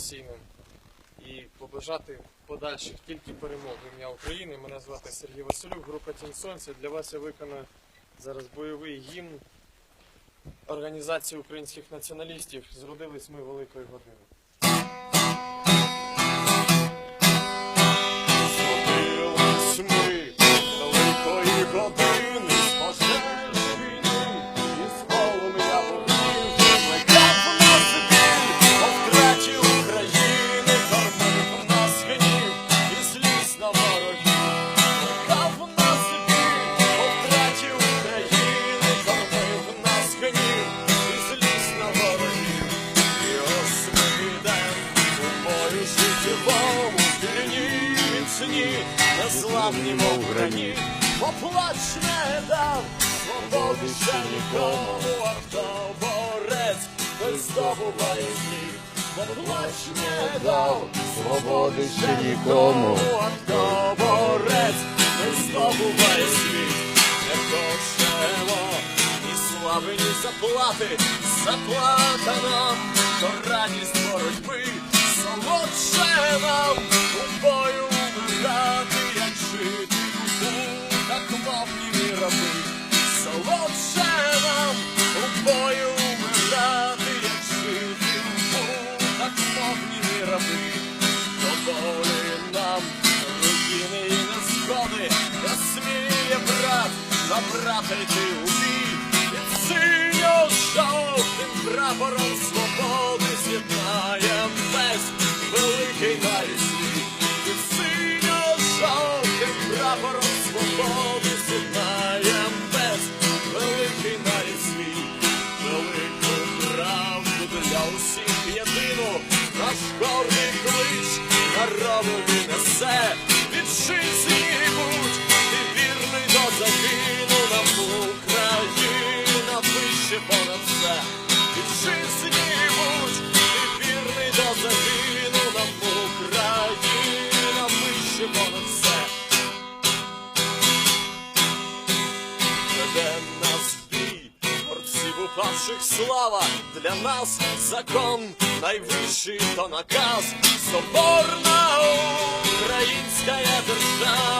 професійним і побажати подальших тільки перемог в ім'я України. Мене звати Сергій Василюк, група Тінь Сонця. Для вас я виконую зараз бойовий гімн Організації українських націоналістів. Зродились ми великої години. Міцні, незламні, мов граніт. Поплач не дав, свободи ще нікому, борець, той здобуває світ. Поплач не дав, свободи ще нікому, а хто борець, той здобуває світ. Не хочемо ні слави, ні заплати, заплата нам, то радість боротьби, солодше мовні. Солодше нам у бою грати, як жити у так мовні раби. До волі нам руїни і незгоди, не сміє брат на брата йти у бій. Під синьо-жовтим прапором свободи Житті будь, вірний до загину нам Україна вище понад все. веде нас бій, борців упавших слава, для нас закон найвищий то наказ, соборна українська держава,